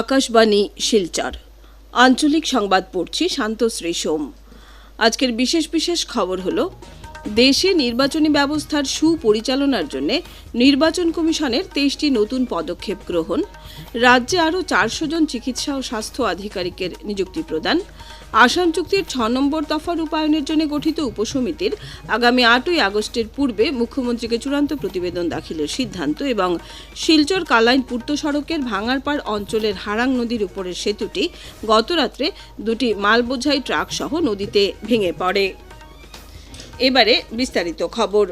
আকাশবাণী, শিলচর। আঞ্চলিক সংবাদ পড়ছি শান্তশ্রী সোম। আজকের বিশেষ বিশেষ খবর হলো, দেশে নির্বাচনী ব্যবস্থার সুপরিচালনার জন্য নির্বাচন কমিশনের তেইশটি নতুন পদক্ষেপ গ্রহণ, রাজ্যে আরও চারশো জন চিকিৎসা ও স্বাস্থ্য আধিকারিকের নিযুক্তি প্রদান আসাম চুক্তির ছ নম্বর দফা রূপায়ণের জন্য গঠিত উপসমিতির আগামী আটই আগস্টের পূর্বে মুখ্যমন্ত্রীকে চূড়ান্ত প্রতিবেদন দাখিলের সিদ্ধান্ত এবং শিলচর কালাইন পূর্ত সড়কের ভাঙারপাড় অঞ্চলের হারাং নদীর উপরের সেতুটি গতরাত্রে দুটি মালবোঝাই ট্রাক সহ নদীতে ভেঙে পড়ে। এবারে বিস্তারিত খবর।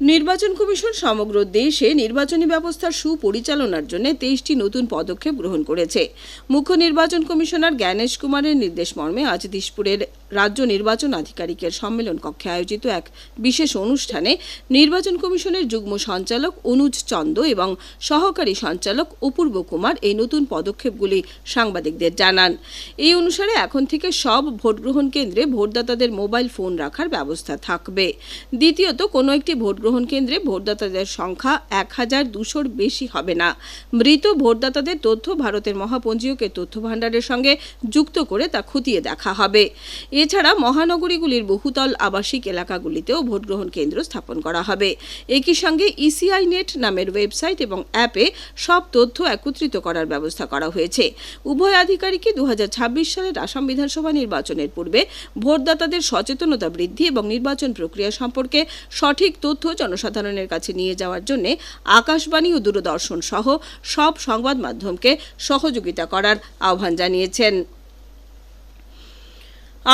নির্বাচন কমিশন সমগ্র দেশে নির্বাচনী ব্যবস্থার সুপরিচালনার জন্য তেইশটি নতুন পদক্ষেপ গ্রহণ করেছে। মুখ্য নির্বাচন কমিশনার জ্ঞানেশ কুমারের নির্দেশ মর্মে আজ দিশপুরের রাজ্য নির্বাচন আধিকারিকের সম্মেলন কক্ষে আয়োজিত এক বিশেষ অনুষ্ঠানে নির্বাচন কমিশনের যুগ্ম সঞ্চালক অনুজ চন্দ এবং সহকারী সঞ্চালক অপূর্ব কুমার এই নতুন পদক্ষেপগুলি সাংবাদিকদের জানান। এই অনুসারে এখন থেকে সব ভোটগ্রহণ কেন্দ্রে ভোটদাতাদের মোবাইল ফোন রাখার ব্যবস্থা থাকবে। দ্বিতীয়ত, কোনো একটি ভোটগ্রহণ কেন্দ্রে ভোটদাতাদের সংখ্যা এক হাজার দুশোর বেশি হবে না। মৃত ভোটদাতাদের তথ্য ভারতের মহাপঞ্জীয়কের তথ্য ভাণ্ডারের সঙ্গে যুক্ত করে তা খতিয়ে দেখা হবে। এছাড়া মহানগরীগুলির বহুতল আবাসিক এলাকাগুলিতেও ভোটগ্রহণ কেন্দ্র স্থাপন করা হবে। একই সঙ্গে ইসিআই নেট নামের ওয়েবসাইট এবং অ্যাপে সব তথ্য একত্রিত করার ব্যবস্থা করা হয়েছে। উভয় আধিকারিকই দু সালের আসাম বিধানসভা নির্বাচনের পূর্বে ভোটদাতাদের সচেতনতা বৃদ্ধি এবং নির্বাচন প্রক্রিয়া সম্পর্কে সঠিক তথ্য জনসাধারণের কাছে নিয়ে যাওয়ার জন্য আকাশবাণী ও দূরদর্শন সহ সব সংবাদ মাধ্যমকে সহযোগিতা করার আহ্বান জানিয়েছেন।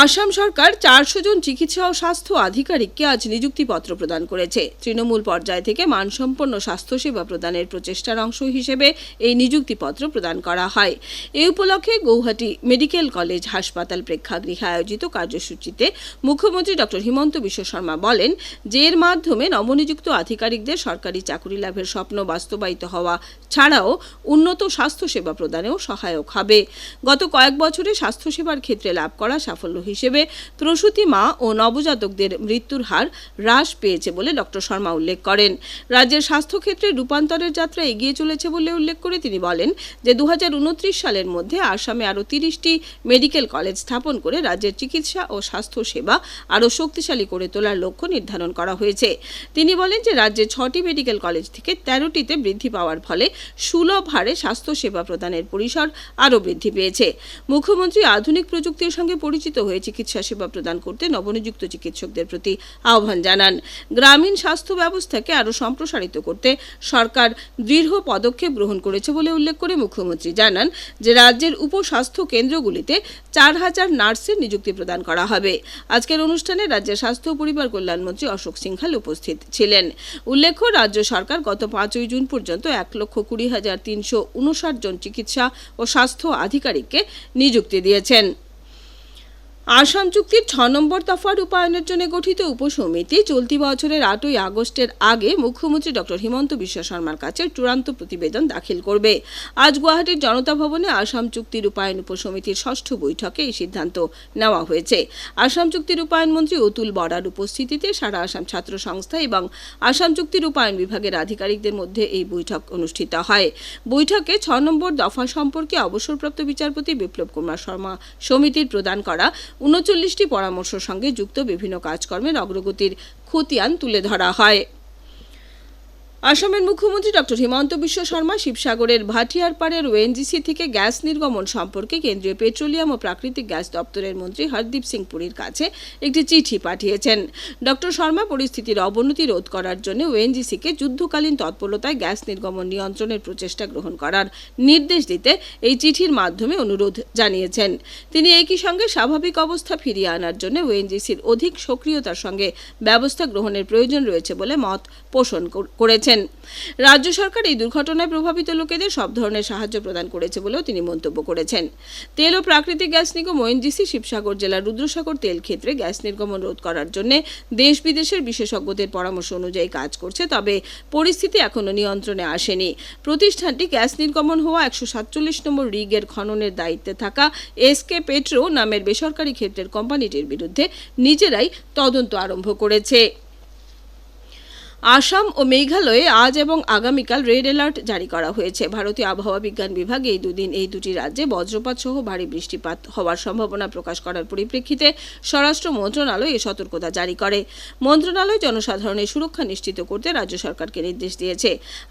আসাম সরকার চারশো জন চিকিৎসা ও স্বাস্থ্য আধিকারিককে আজ নিযুক্তিপত্র প্রদান করেছে। তৃণমূল পর্যায় থেকে মানসম্পন্ন স্বাস্থ্যসেবা প্রদানের প্রচেষ্টার অংশ হিসেবে এই নিযুক্তিপত্র প্রদান করা হয়। এই উপলক্ষে গৌহাটি মেডিকেল কলেজ হাসপাতাল প্রেক্ষাগৃহে আয়োজিত কার্যসূচিতে মুখ্যমন্ত্রী ডক্টর হিমন্ত বিশ্ব শর্মা বলেন যে এর মাধ্যমে নবনিযুক্ত আধিকারিকদের সরকারি চাকুরি লাভের স্বপ্ন বাস্তবায়িত হওয়া ছাড়াও উন্নত স্বাস্থ্যসেবা প্রদানেও সহায়ক হবে। গত কয়েক বছরে স্বাস্থ্যসেবার ক্ষেত্রে লাভ করা সাফল্য হিসেবে প্রসূতি মা ও নবজাতকদের মৃত্যুর হার হ্রাস পেয়েছে বলে ডক্টর শর্মা উল্লেখ করেন। রাজ্যের স্বাস্থ্যক্ষেত্রে রূপান্তরের যাত্রা এগিয়ে চলেছে বলে উল্লেখ করে তিনি বলেন যে দু সালের মধ্যে আসামে আরও তিরিশটি মেডিকেল কলেজ স্থাপন করে রাজ্যের চিকিৎসা ও স্বাস্থ্য সেবা আরও শক্তিশালী করে তোলার লক্ষ্য নির্ধারণ করা হয়েছে। তিনি বলেন যে, রাজ্যে ছটি মেডিকেল কলেজ থেকে তেরোটিতে বৃদ্ধি পাওয়ার ফলে সুলভ হারে স্বাস্থ্য সেবা প্রদানের পরিসর আরও বৃদ্ধি পেয়েছে। মুখ্যমন্ত্রী আধুনিক প্রযুক্তির সঙ্গে পরিচিত হয়ে চিকিৎসা সেবা প্রদান করতে নবনিযুক্ত চিকিৎসকদের প্রতি আহ্বান জানান। গ্রামীণ স্বাস্থ্য ব্যবস্থাকে আরও সম্প্রসারিত করতে সরকার দৃঢ় পদক্ষেপ গ্রহণ করেছে বলে উল্লেখ করে মুখ্যমন্ত্রী জানান যে রাজ্যের উপস্বাস্থ্য কেন্দ্রগুলিতে চার হাজার নার্সের নিযুক্তি প্রদান করা হবে। আজকের অনুষ্ঠানে রাজ্যের স্বাস্থ্য ও পরিবার কল্যাণমন্ত্রী অশোক সিংহাল উপস্থিত ছিলেন। উল্লেখ্য, রাজ্য সরকার গত পাঁচই জুন পর্যন্ত এক লক্ষ কুড়ি হাজার তিনশো উনষাট জন চিকিৎসা ও স্বাস্থ্য আধিকারিককে নিযুক্তি দিয়েছেন। আসাম চুক্তির ছ নম্বর দফা রূপায়ণের জন্য গঠিত উপসমিতি চলতি বছরের আটই আগস্টের আগে মুখ্যমন্ত্রী ডক্টর হিমন্ত বিশ্ব শর্মার কাছে চূড়ান্ত প্রতিবেদন দাখিল করবে। আজ গুয়াহাটির জনতা ভবনে আসাম চুক্তি রূপায়ণ উপসমিতির ষষ্ঠ বৈঠকে এই সিদ্ধান্ত নেওয়া হয়েছে। আসাম চুক্তি রূপায়ণ মন্ত্রী অতুল বরার উপস্থিতিতে সারা আসাম ছাত্র সংস্থা এবং আসাম চুক্তি রূপায়ণ বিভাগের আধিকারিকদের মধ্যে এই বৈঠক অনুষ্ঠিত হয়। বৈঠকে ছ নম্বর দফা সম্পর্কে অবসরপ্রাপ্ত বিচারপতি বিপ্লব কুমার শর্মা সমিতির প্রদান করা উনচল্লিশটি পরামর্শ সঙ্গে যুক্ত বিভিন্ন কাজকর্মের অগ্রগতির খতিয়ান তুলে ধরা হয়। আসামের মুখ্যমন্ত্রী ডক্টর হিমন্ত বিশ্ব শর্মা শিবসাগরের ভাটিয়ার পাড়ের ওএনজিসি থেকে গ্যাস নির্গমন সম্পর্কে কেন্দ্রীয় পেট্রোলিয়াম ও প্রাকৃতিক গ্যাস দপ্তরের মন্ত্রী হরদীপ সিং পুরীর কাছে একটি চিঠি পাঠিয়েছেন। ডক্টর শর্মা পরিস্থিতির অবনতি রোধ করার জন্য ওএনজিসিকে যুদ্ধকালীন তৎপরতায় গ্যাস নির্গমন নিয়ন্ত্রণের প্রচেষ্টা গ্রহণ করার নির্দেশ দিতে এই চিঠির মাধ্যমে অনুরোধ জানিয়েছেন। তিনি একই সঙ্গে স্বাভাবিক অবস্থা ফিরিয়ে আনার জন্য ওএনজিসির অধিক সক্রিয়তার সঙ্গে ব্যবস্থা গ্রহণের প্রয়োজন রয়েছে বলে মত পোষণ কর- করেছেন। রাজ্য সরকার এই দুর্ঘটনায় প্রভাবিত লোকেদের সব ধরনের সাহায্য প্রদান করেছে বলেও তিনি মন্তব্য করেছেন। তেল ও প্রাকৃতিক গ্যাস নিগম ওএনজিসি শিবসাগর জেলার রুদ্রসাগর তেল ক্ষেত্রে গ্যাস নির্গমন রোধ করার জন্য দেশ বিদেশের বিশেষজ্ঞদের পরামর্শ অনুযায়ী কাজ করছে, তবে পরিস্থিতি এখনও নিয়ন্ত্রণে আসেনি। প্রতিষ্ঠানটি গ্যাস নির্গমন হওয়া একশো সাতচল্লিশ নম্বর রিগের খননের দায়িত্বে থাকা এসকে পেট্রো নামের বেসরকারি ক্ষেত্রের কোম্পানিটির বিরুদ্ধে নিজেরাই তদন্ত আরম্ভ করেছে। আসাম ও মেঘালয়ে আজ এবং আগামীকাল রেড অ্যালার্ট জারি করা হয়েছে। ভারতীয় আবহাওয়া বিজ্ঞান বিভাগ এই দুদিন এই দুটি রাজ্যে বজ্রপাত সহ ভারী বৃষ্টিপাত হওয়ার সম্ভাবনা প্রকাশ করার পরিপ্রেক্ষিতে স্বরাষ্ট্র মন্ত্রণালয় এ সতর্কতা জারি করে। মন্ত্রণালয় জনসাধারণের সুরক্ষা নিশ্চিত করতে রাজ্য সরকারকে নির্দেশ দিয়েছে।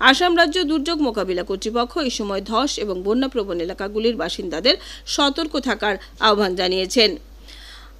আসাম রাজ্য দুর্যোগ মোকাবিলা কর্তৃপক্ষ এই সময় ধস এবং বন্যাপ্রবণ এলাকাগুলির বাসিন্দাদের সতর্ক থাকার আহ্বান জানিয়েছেন।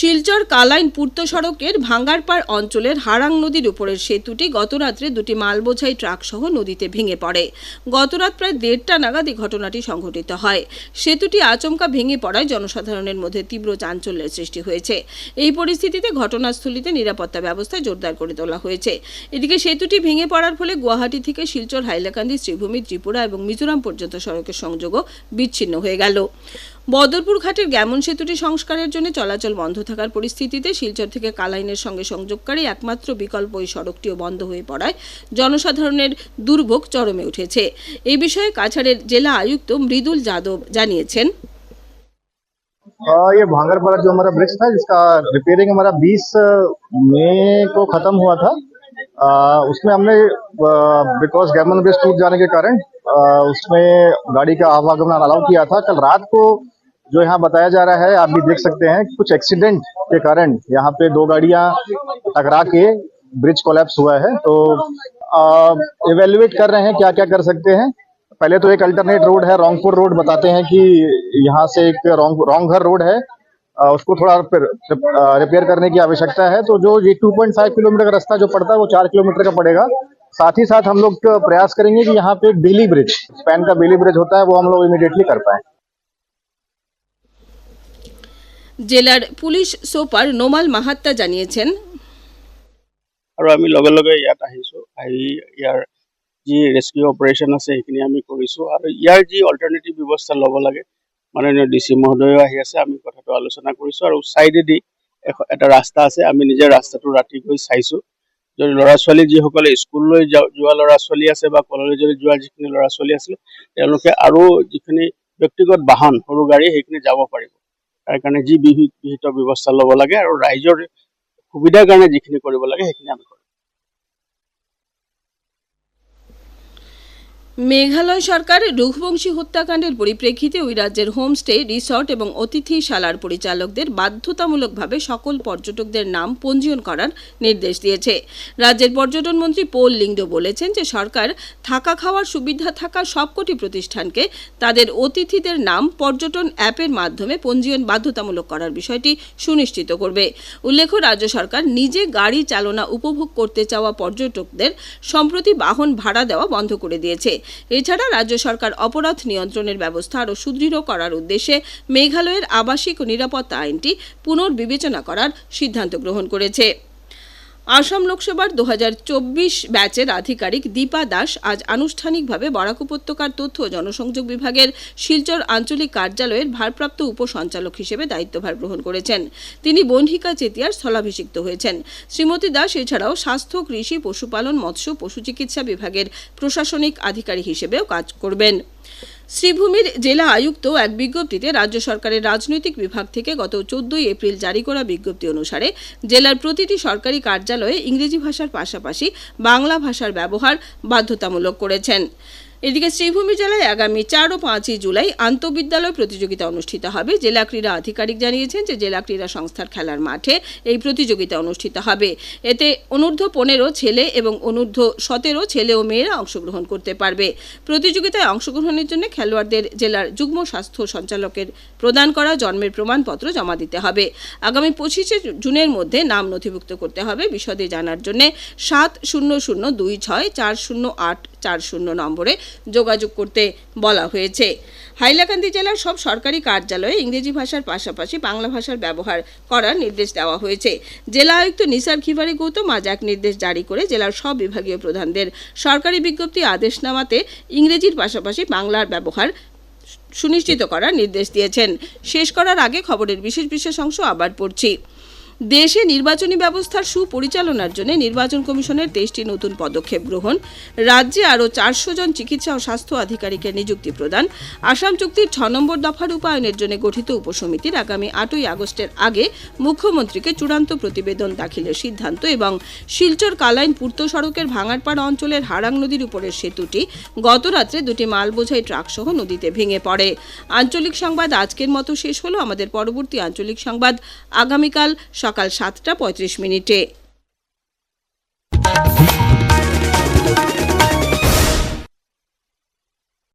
শিলচর কালাইন পূর্ত সড়কের ভাঙ্গারপাড় অঞ্চলের হারাং নদীর উপরের সেতুটি গতরাত্রে দুটি মালবোঝাই ট্রাক সহ নদীতে ভেঙে পড়ে। গতরাত প্রায় দেড়টা নাগাদ এই ঘটনাটি সংঘটিত হয়। সেতুটি আচমকা ভেঙে পড়ায় জনসাধারণের মধ্যে তীব্র চাঞ্চল্যের সৃষ্টি হয়েছে। এই পরিস্থিতিতে ঘটনাস্থলিতে নিরাপত্তা ব্যবস্থা জোরদার করে তোলা হয়েছে। এদিকে সেতুটি ভেঙে পড়ার ফলে গুয়াহাটি থেকে শিলচর হাইলাকান্দি, শ্রীভূমি, ত্রিপুরা এবং মিজোরাম পর্যন্ত সড়কের সংযোগও বিচ্ছিন্ন হয়ে গেল। বদরপুর ঘাটের গ্যামন সেতুটি সংস্কারের জন্য চলাচল বন্ধ থাকার পরিস্থিতিতে শিলচর থেকে কালাইনের সঙ্গে সংযোগকারী একমাত্র বিকল্প ওই সড়কটিও বন্ধ হয়ে পড়ায় জনসাধারণের দুর্ভোগ চরমে উঠেছে এই বিষয়ে কাছাড়ের জেলা আয়ুক্ত মৃদুল যাদব জানিয়েছেন आ, ये भांगरपाड़ा जो हमारा ब्रिज था जिसका रिपेयरिंग हमारा 20 मई को खत्म हुआ था आ, उसमें हमने बिकॉज गैमन ब्रिज टूट जाने के कारण आ, उसमें गाड़ी का आवागमन अलाउ किया था कल रात को जो यहाँ बताया जा रहा है, आप भी देख सकते हैं कुछ एक्सीडेंट के कारण यहाँ पे दो गाड़ियाँ टकरा के ब्रिज कोलैप्स हुआ है। तो इवेल्युएट कर रहे हैं क्या क्या कर सकते हैं। पहले तो एक अल्टरनेट रोड है रोंगपुर रोड बताते हैं कि यहाँ से एक रोंग रोंगघर रोड है। उसको थोड़ा रिपेयर करने की आवश्यकता है। तो जो ये 2.5 किलोमीटर का रास्ता जो पड़ता है, वो चार किलोमीटर का पड़ेगा। साथ ही साथ हम लोग प्रयास करेंगे कि यहाँ पे बेली ब्रिज स्पेन का बेली ब्रिज होता है, वो हम लोग इमीडिएटली कर पाए। জেলার পুলিশ সুপার নোমাল মাহাত্তা জানিয়েছেন। আৰু আমি লগে লগে ইয়াত আহিছোঁ, আহি ইয়াৰ যি ৰেস্কিউ অপাৰেশ্যন আছে, সেইখিনি আমি কৰিছোঁ। আৰু ইয়াৰ যি অল্টাৰনেটিভ ব্যৱস্থা ল'ব লাগে, মাননীয় ডি চি মহোদয়ো আহি আছে, আমি কথাটো আলোচনা কৰিছোঁ। আৰু ছাইডেদি এটা ৰাস্তা আছে, আমি নিজে ৰাস্তাটো ৰাতি গৈ চাইছোঁ। যদি ল'ৰা ছোৱালী যিসকলে স্কুললৈ যোৱা ল'ৰা ছোৱালী আছে বা কলেজলৈ যোৱা যিখিনি ল'ৰা ছোৱালী আছিলে, তেওঁলোকে আৰু যিখিনি ব্যক্তিগত বাহন, সৰু গাড়ী, সেইখিনি যাব পাৰিব। তাৰ কাৰণে যি বিহি- বিহিত ব্যৱস্থা ল'ব লাগে আৰু ৰাইজৰ সুবিধাৰ কাৰণে যিখিনি কৰিব লাগে সেইখিনি আমি কৰিম। মেঘালয় সরকার রঘুবংশী হত্যাকাণ্ডের পরিপ্রেক্ষিতে ওই রাজ্যের হোমস্টে, রিসর্ট এবং অতিথিশালার পরিচালকদের বাধ্যতামূলকভাবে সকল পর্যটকদের নাম পঞ্জীয়ন করার নির্দেশ দিয়েছে। রাজ্যের পর্যটন মন্ত্রী পোল লিংডো বলেছেন যে সরকার থাকা খাওয়ার সুবিধা থাকা সবকটি প্রতিষ্ঠানকে তাদের অতিথিদের নাম পর্যটন অ্যাপের মাধ্যমে পঞ্জীয়ন বাধ্যতামূলক করার বিষয়টি সুনিশ্চিত করবে। উল্লেখ্য, রাজ্য সরকার নিজে গাড়ি চালনা উপভোগ করতে চাওয়া পর্যটকদের সম্প্রতি বাহন ভাড়া দেওয়া বন্ধ করে দিয়েছে। এছাড়া রাজ্য সরকার অপরাধ নিয়ন্ত্রণের ব্যবস্থা আরও সুদৃঢ় করার উদ্দেশ্যে মেঘালয়ের আবাসিক নিরাপত্তা আইনটি পুনর্বিবেচনা করার সিদ্ধান্ত গ্রহণ করেছে। আসাম লোকসভার দু হাজার চব্বিশ ব্যাচের আধিকারিক দীপা দাস আজ আনুষ্ঠানিকভাবে বরাক উপত্যকার তথ্য জনসংযোগ বিভাগের শিলচর আঞ্চলিক কার্যালয়ের ভারপ্রাপ্ত উপসঞ্চালক হিসেবে দায়িত্বভার গ্রহণ করেছেন। তিনি বন্ধিকা চেতিয়ার স্থলাভিষিক্ত হয়েছেন। শ্রীমতী দাস এছাড়াও স্বাস্থ্য, কৃষি, পশুপালন, মৎস্য পশু চিকিৎসা বিভাগের প্রশাসনিক আধিকারিক হিসেবেও কাজ করবেন। শ্রীভূমির জেলা আয়ুক্ত এক বিজ্ঞপ্তিতে রাজ্য সরকারের রাজনৈতিক বিভাগ থেকে গত চোদ্দই এপ্রিল জারি করা বিজ্ঞপ্তি অনুসারে জেলার প্রতিটি সরকারি কার্যালয়ে ইংরেজি ভাষার পাশাপাশি বাংলা ভাষার ব্যবহার বাধ্যতামূলক করেছেন। এদিকে শ্রীভূমি জেলায় আগামী চার ও পাঁচই জুলাই আন্তঃবিদ্যালয় প্রতিযোগিতা অনুষ্ঠিত হবে। জেলা ক্রীড়া আধিকারিক জানিয়েছেন যে জেলা ক্রীড়া সংস্থার খেলার মাঠে এই প্রতিযোগিতা অনুষ্ঠিত হবে। এতে অনূর্ধ্ব পনেরো ছেলে এবং অনূর্ধ্ব সতেরো ছেলে ও মেয়েরা অংশগ্রহণ করতে পারবে। প্রতিযোগিতায় অংশগ্রহণের জন্য খেলোয়াড়দের জেলার যুগ্ম স্বাস্থ্য সঞ্চালকের প্রদান করা জন্মের প্রমাণপত্র জমা দিতে হবে। আগামী পঁচিশে জুনের মধ্যে নাম নথিভুক্ত করতে হবে। বিশদে জানার জন্য সাত শূন্য শূন্য দুই ছয় চার শূন্য আট চার শূন্য নম্বরে যোগাযোগ করতে বলা হয়েছে। হাইলাকান্দি জেলার সব সরকারি কার্যালয়ে ইংরেজি ভাষার পাশাপাশি বাংলা ভাষার ব্যবহার করার নির্দেশ দেওয়া হয়েছে। জেলা আয়ুক্ত নিসার খিভারি গৌতম আজ এক নির্দেশ জারি করে জেলার সব বিভাগীয় প্রধানদের সরকারি বিজ্ঞপ্তি আদেশনামাতে ইংরেজির পাশাপাশি বাংলার ব্যবহার সুনিশ্চিত করার নির্দেশ দিয়েছেন। শেষ করার আগে খবরের বিশেষ বিশেষ অংশ আবার পড়ছি। দেশে নির্বাচনী ব্যবস্থার সুপরিচালনার জন্য নির্বাচন কমিশনের তেইশটি নতুন পদক্ষেপ গ্রহণ, রাজ্যে আরও চারশো জন চিকিৎসা ও স্বাস্থ্য আধিকারিকের নিযুক্তি প্রদান, আসাম চুক্তির ছ নম্বর দফা রূপায়ণের জন্য গঠিত উপসমিতির আগামী আটই আগস্টের আগে মুখ্যমন্ত্রীকে চূড়ান্ত প্রতিবেদন দাখিলের সিদ্ধান্ত এবং শিলচর কালাইন পূর্ত সড়কের ভাঙারপাড়া অঞ্চলের হারাং নদীর উপরের সেতুটি গতরাত্রে দুটি মাল বোঝাই ট্রাক সহ নদীতে ভেঙে পড়ে। আঞ্চলিক সংবাদ আজকের মতো শেষ হলো। আমাদের পরবর্তী আঞ্চলিক সংবাদ আগামীকাল সকাল সাতটা পঁয়ত্রিশ মিনিটে।